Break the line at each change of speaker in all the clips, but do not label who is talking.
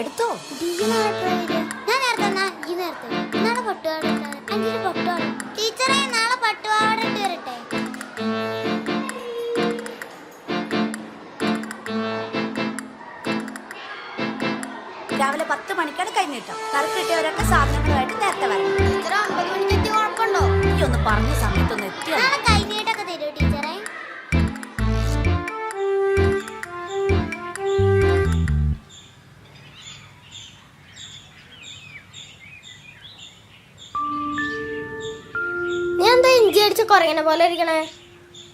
എടുത്തോ?
ഞാൻ നേരത്തെ എന്നാ, ഈ നേരത്തെ നാളെ പട്ടുപാട അഞ്ചിന് പട്ടുപാട ടീച്ചറെ നാളെ പട്ടുപാട ഇട്ട് വരട്ടെ.
രാവിലെ പത്ത് മണിക്കാണ് കഴിഞ്ഞിട്ടോ കറക്കിട്ടവരൊക്കെ സാധനങ്ങളുമായിട്ട് നേരത്തെ വരണം.
ടീച്ചറെ ഒമ്പത് മണിക്ക് എത്തി കുഴപ്പമുണ്ടോ?
ഈ ഒന്ന് പറഞ്ഞ സമയത്തൊന്ന്
കുറയണ പോലെ ഇരിക്കണേ?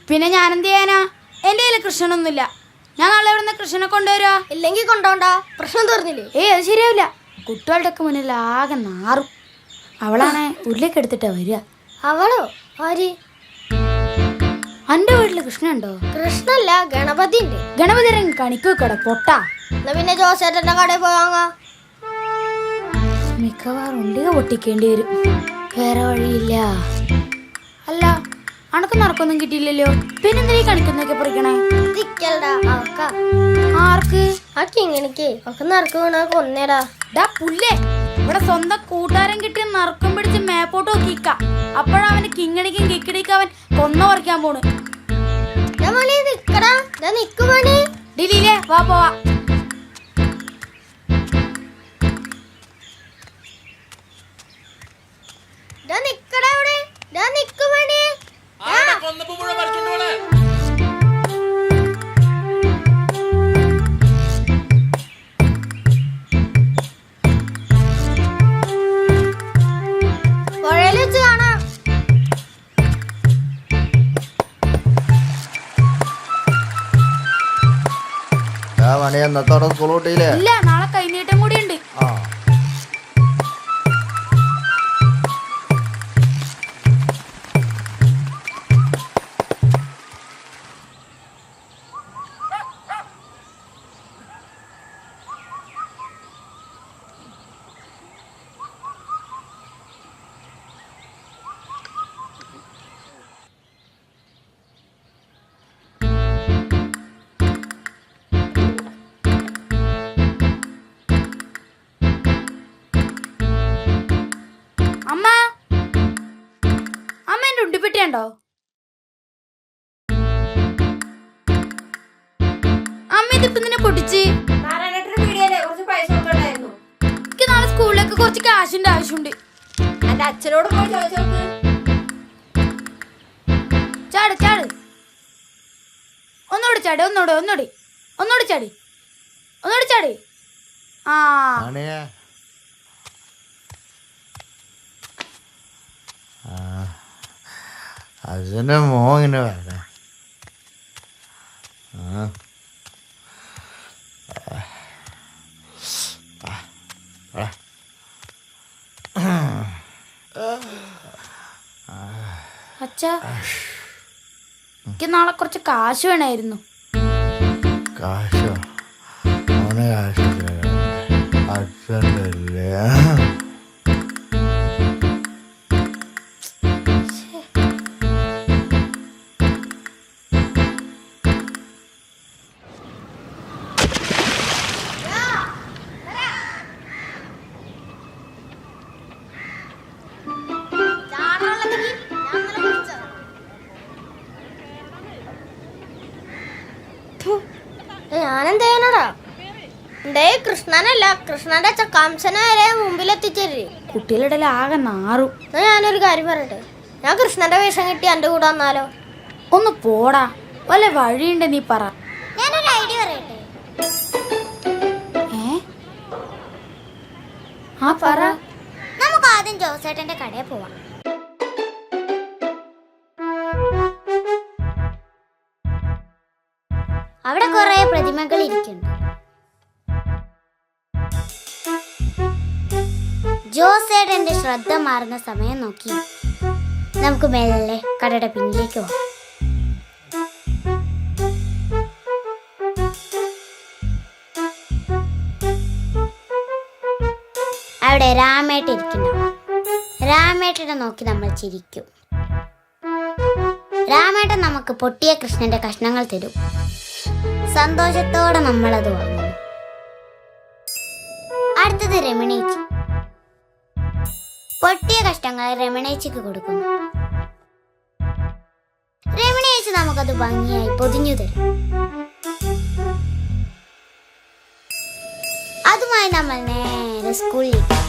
പിന്നെ ഞാൻ എന്ത് ചെയ്യാനാ? എന്റെ കയ്യിൽ കൃഷ്ണനൊന്നുമില്ല. ഞാൻ നാളെ ഇവിടുന്ന് കൃഷ്ണനെ കൊണ്ടുവരുവാ?
ഇല്ലെങ്കിൽ കൊണ്ടോണ്ടാ? പ്രശ്നം തീർന്നില്ലേ?
ഏയ് അത് ശരിയാവില്ല. കുട്ടികളുടെ ഒക്കെ മുന്നിൽ ആകെ നാറും. അവളാണ് ഉള്ളിലേക്ക് എടുത്തിട്ടാ വരിക.
അവളോ? ആര്?
അന്റെ വീട്ടിൽ കൃഷ്ണനുണ്ടോ?
കൃഷ്ണല്ല ഗണപതി ഉണ്ട്
ഗണപതി രംഗം കണിക്കൂക്കട പൊട്ടാ.
എന്നാ പിന്നെ ജോസേട്ടന്റെ കടയിൽ പോവാങ്ങ
മിക്കവാറും ഉണ്ടിക പൊട്ടിക്കേണ്ടി വരും. വേറെ വഴിയില്ല. അല്ല അണക്ക് നടക്കൊന്നും കിട്ടിയില്ലല്ലോ. പിന്നെന്തിനാ കണിക്കുന്നൊക്കെ പറിക്കണേ?
അവക്ക
ആർക്ക്?
ആ കിങ്ങിണിക്ക് ഒക്കെ നറുക്ക് വീണ കൊന്നേടാ
ഡാ പുല്ലേ ഇവിടെ സ്വന്തം കൂട്ടുകാരൻ കിട്ടിയ നറുക്കും പിടിച്ച് മേപ്പോട്ട് നോക്കിക്ക അപ്പോഴവന് കിങ്ങണിക്കും കിക്കിടിക്കും അവൻ കൊന്ന പറിക്കാൻ പോണ്.
ഞാൻ നിക്കടാ.
ഡിലീലേ വാ പോവാ
മണി
എന്നത്തോടെ സ്കൂൾ കൂട്ടിയില്ലേ
ഇല്ല നാളെ കൈനീട്ടം കൂടി ഉണ്ട്.
ആ.
എന്റെ ഉണ്ടിപ്പെട്ടിയുണ്ടോ അമ്മ ഇതിപ്പോ നിന്നെ പൊട്ടിച്ച്? എനിക്ക് നാളെ സ്കൂളിലേക്ക് കുറച്ച് കാശിന്റെ ആവശ്യമുണ്ട്.
എന്റെ അച്ഛനോട് പോയി
ചാട് ചാട്. ഒന്നോട് ചാടി ഒന്നോട് ഒന്നോടി. ഒന്നോട് ചാടി. ഒന്നോട് ചാടി. ആ.
അതിന്റെ മോ ഇങ്ങനെ വേണ്ട
അച്ഛാ എനിക്ക് നാളെ കുറച്ച് കാശ് വേണമായിരുന്നു
കാശോ? അവന് കാശ്
അച്ഛന്റെ ചെയ്യാനടാ എന്തേ കൃഷ്ണനല്ല കൃഷ്ണന്റെ ചക്കാംശനെ വരെ മുമ്പിൽ
എത്തിച്ചേരി കുട്ടികളുടെ ആകെ നാറും.
എന്നാ ഞാനൊരു കാര്യം പറയട്ടെ? ഞാൻ കൃഷ്ണന്റെ വേഷം കിട്ടി എന്റെ കൂടെ വന്നാലോ?
ഒന്ന് പോടാ. വല്ല വഴിയുണ്ട് നീ പറ.
ഞാനൊരു ഐഡിയ പറയട്ടെ?
ഏ? ആ പറ.
നമുക്ക് ആദ്യം ജോസേട്ടന്റെ കടയിൽ പോവാം. അവിടെ കുറെ പ്രതിമകൾ ഇരിക്കുന്നു ജോസേടന്റെ ശ്രദ്ധ മാറുന്ന സമയം നോക്കി. നമുക്ക് മെല്ലെ കടയുടെ പിന്നിലേക്ക് പോകാം. അവിടെ രാമേട്ട് ഇരിക്കുന്നു. രാമേട്ടനെ നോക്കി നമ്മൾ ചിരിക്കും. രാമേട്ടൻ നമുക്ക് പൊട്ടിയ കൃഷ്ണന്റെ കഷ്ണങ്ങൾ തരും. സന്തോഷത്തോടെ നമ്മളത് വാങ്ങും. അടുത്തത് രമണേച്ചി. പൊട്ടിയ കഷ്ടങ്ങൾ രമണേച്ചിക്ക് കൊടുക്കുന്നു. രമണേച്ചി നമുക്കത് ഭംഗിയായി പൊതിഞ്ഞു തരും. അതുമായി നമ്മൾ നേരെ സ്കൂളിലേക്ക്.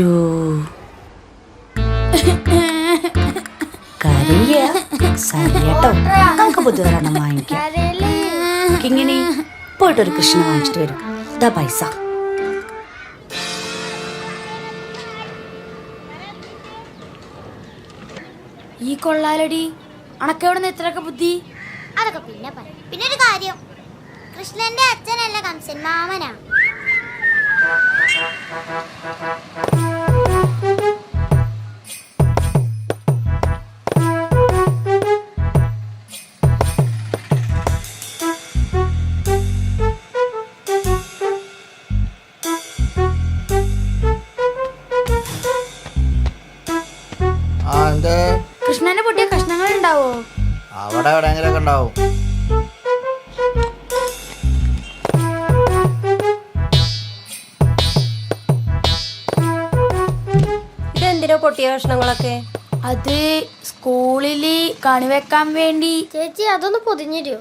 അയ്യോ. കരയ. സരിയട്ടോ. നമുക്ക് ബുദ്ധിപരണം വാങ്ങിക്കാം. കിങ്ങിണി പോയിട്ടൊരു കൃഷ്ണ വാങ്ങിച്ചിട്ട് വരും. ഇതാ പൈസ.
ഈ കൊള്ളാലടി. അണക്കെവിടെ ഇത്രയൊക്കെ ബുദ്ധി?
അതൊക്കെ പിന്നെ പറയാം പിന്നെ ഒരു കാര്യം. കൃഷ്ണന്റെ അച്ഛനല്ല കംസൻ മാമനാ.
Thank you.
ഇതെന്തിനാ പൊട്ടിയ കഷ്ണങ്ങളൊക്കെ?
അത് സ്കൂളിൽ കണിവെക്കാൻ വേണ്ടി
ചേച്ചി അതൊന്ന് പൊതിഞ്ഞിരോ?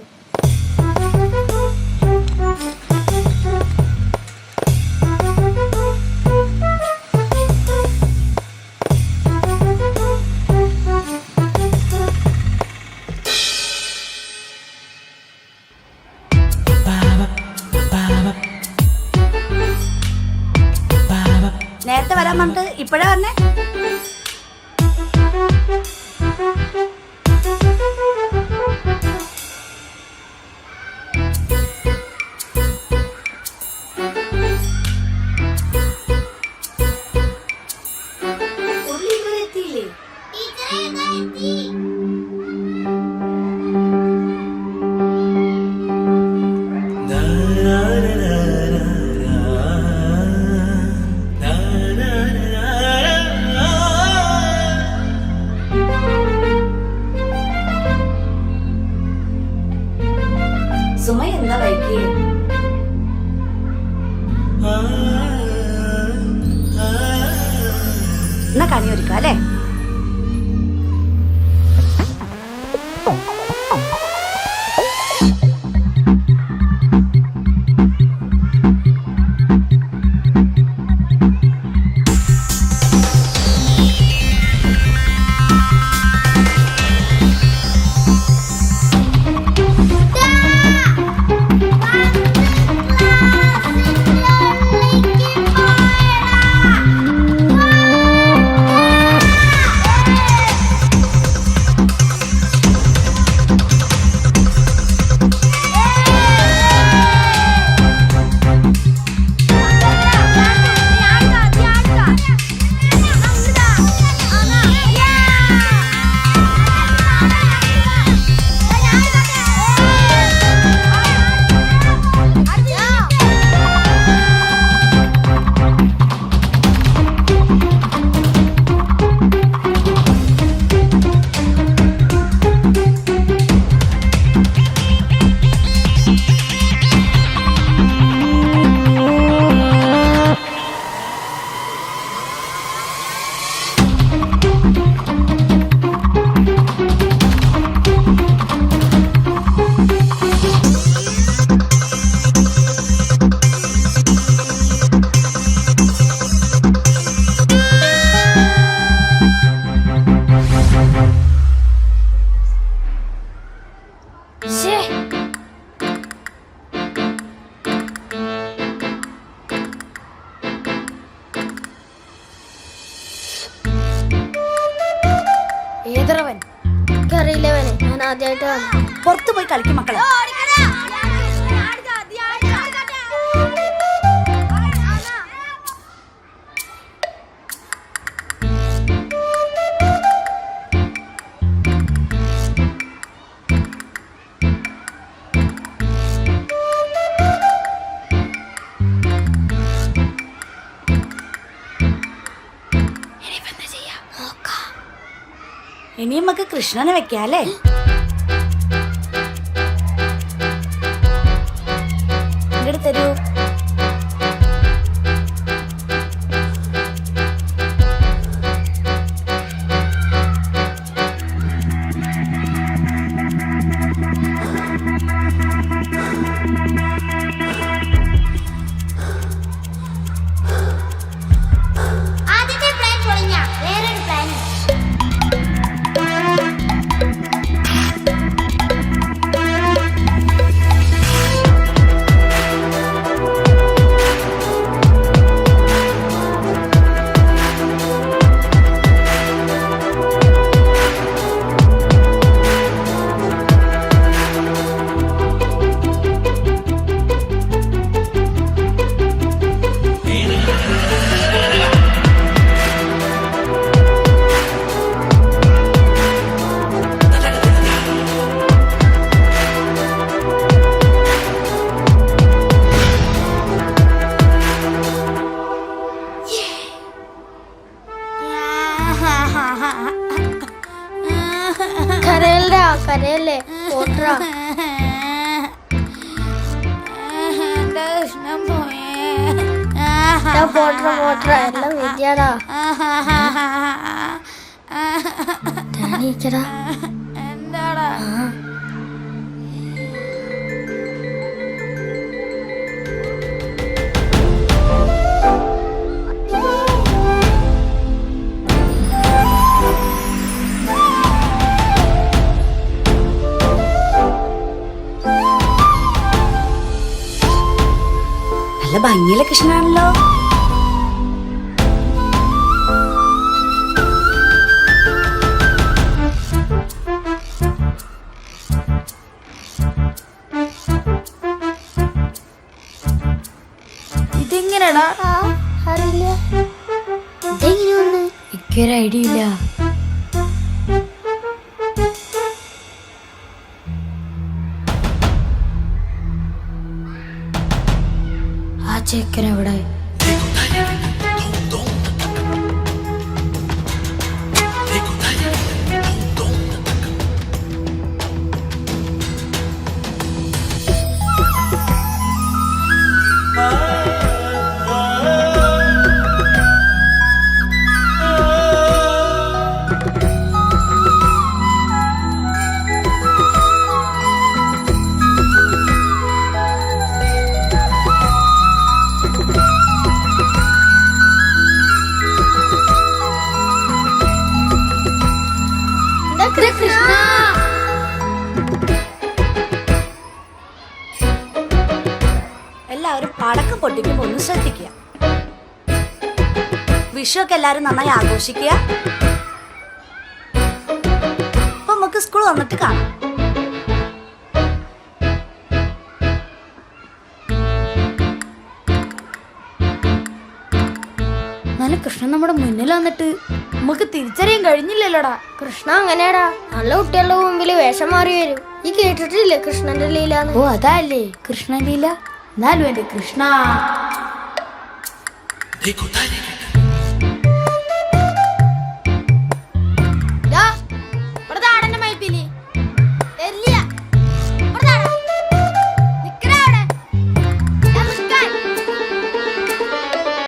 പറഞ്ഞേ ഉള്ളി
ഏതറവൻ?
എനിക്കറിയില്ലവനെ ഞാൻ ആദ്യമായിട്ടാണ്
പുറത്തു പോയി കളിക്കും മക്കളെ. ഇനി നമുക്ക് കൃഷ്ണനെ വെക്കാല്ലേ? ഇങ്ങോട്ട്
എല്ലാം വിദ്യാടാ എണീക്കടാ
എന്താടാ
നല്ല ഭംഗിയുള്ള കൃഷ്ണനാണല്ലോ.
എനിക്കൊരു ഐഡിയ ഇല്ല
പടക്കം പൊട്ടിക്കുമ്പോ ഒന്ന് ശ്രദ്ധിക്കുക. വിഷുവൊക്കെ എല്ലാരും നന്നായി ആഘോഷിക്കുക. അപ്പൊ നമുക്ക് സ്കൂൾ വന്നിട്ട് കാണാം.
നല്ല കൃഷ്ണൻ നമ്മുടെ മുന്നിൽ വന്നിട്ട് നമുക്ക് തിരിച്ചറിയാൻ കഴിഞ്ഞില്ലല്ലോടാ.
കൃഷ്ണ അങ്ങനെയാടാ. നല്ല കുട്ടികളുടെ മുമ്പിൽ വേഷം മാറി വരും. ഈ കേട്ടിട്ടില്ലേ കൃഷ്ണന്റെ ലീല
ഓ അതല്ലേ. കൃഷ്ണ ലീല? എന്നാലും എന്റെ കൃഷ്ണ.